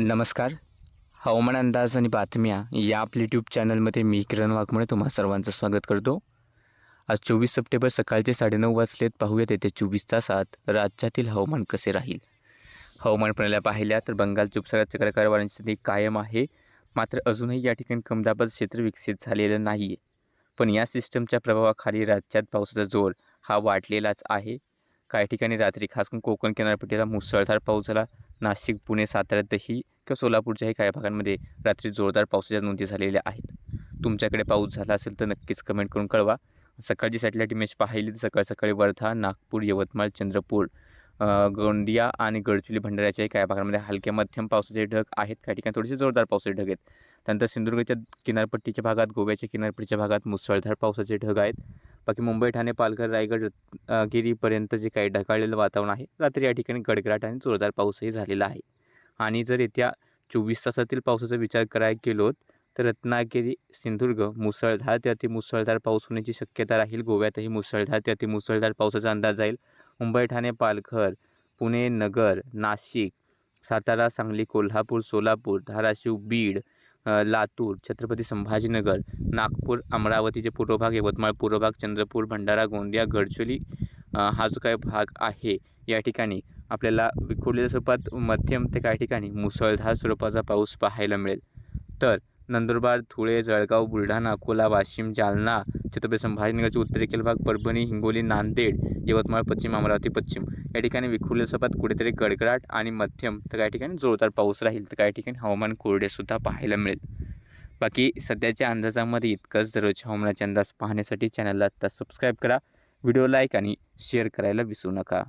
नमस्कार. हवामान अंदाज आणि बातम्या या आपल्या यूट्यूब चॅनलमध्ये मी किरण वाघमुळे तुम्हा सर्वांचं स्वागत करतो. आज चोवीस सप्टेंबर सकाळचे साडेनऊ वाजलेत. पाहूयात येत्या चोवीस तासात राज्यातील हवामान कसे राहील? हवामान प्रणाल्या पाहिल्या तर बंगालच्या उपसागरात चक्रकार वाऱ्यांची स्थिती कायम आहे. मात्र अजूनही या ठिकाणी कमदाबाद क्षेत्र विकसित झालेलं नाही आहे पण या सिस्टमच्या प्रभावाखाली राज्यात पावसाचा जोर हा वाढलेलाच आहे. काही ठिकाणी रात्री खास करून कोकण किनारपट्टीला मुसळधार पाऊस झाला. नाशिक पुणे साताऱ्यातही किंवा सोलापूरच्याही काही भागांमध्ये रात्री जोरदार पावसाच्या नोंदी झालेल्या आहेत. तुमच्याकडे पाऊस झाला असेल तर नक्कीच कमेंट करून कळवा. सकाळची सॅटेलाईट इमेज पाहिली तर सकाळ सकाळी वर्धा नागपूर यवतमाळ चंद्रपूर गोंदिया आणि गडचिरोली भंडाऱ्याच्याही काही भागांमध्ये हलक्या मध्यम पावसाचे ढग आहेत. काही ठिकाणी थोडेसे जोरदार पावसाचे ढग आहेत. त्यानंतर सिंधुदुर्गच्या किनारपट्टीच्या भागात गोव्याच्या किनारपट्टीच्या भागात मुसळधार पावसाचे ढग आहेत. बाकी मुंबई ठाणे पालघर रायगड रत्नागिरीपर्यंत जे काही ढगाळलेलं वातावरण आहे रात्री या ठिकाणी गडगडाट आणि जोरदार पाऊसही झालेला आहे. आणि जर येत्या चोवीस तासातील पावसाचा विचार करायला गेलो तर रत्नागिरी सिंधुदुर्ग मुसळधार ते अतिमुसळधार पाऊस होण्याची शक्यता राहील. गोव्यातही मुसळधार ते अतिमुसळधार पावसाचा अंदाज जाईल मुंबई ठाणे पालघर पुणे नगर नाशिक सातारा सांगली कोल्हापूर सोलापूर धाराशिव बीड लातूर छत्रपती संभाजीनगर नागपूर अमरावतीचे पूर्व भाग यवतमाळ पूर्व भाग चंद्रपूर भंडारा गोंदिया गडचिरोली हा जो काय भाग आहे या ठिकाणी आपल्याला विखुरलेल्या स्वरूपात मध्यम ते काही ठिकाणी मुसळधार स्वरूपाचा पाऊस पाहायला मिळेल. तर नंदुरबार धुळे जळगाव बुलढाणा अकोला वाशिम जालना छत्रपती संभाजीनगरचे उत्तरेकडील भाग परभणी हिंगोली नांदेड यवतमाळ पश्चिम अमरावती पश्चिम. या ठिकाणी विखुरलेल्या सपात कुठेतरी गडगडाट आणि मध्यम. तर काही ठिकाणी जोरदार पाऊस राहील. तर काही ठिकाणी हवामान कोरडेसुद्धा पाहायला मिळेल. बाकी सध्याच्या अंदाजामध्ये इतकंच दररोजच्या हवामानाचे अंदाज पाहण्यासाठी चॅनलला आत्ता सबस्क्राईब करा. व्हिडिओ लाईक आणि शेअर करायला विसरू नका.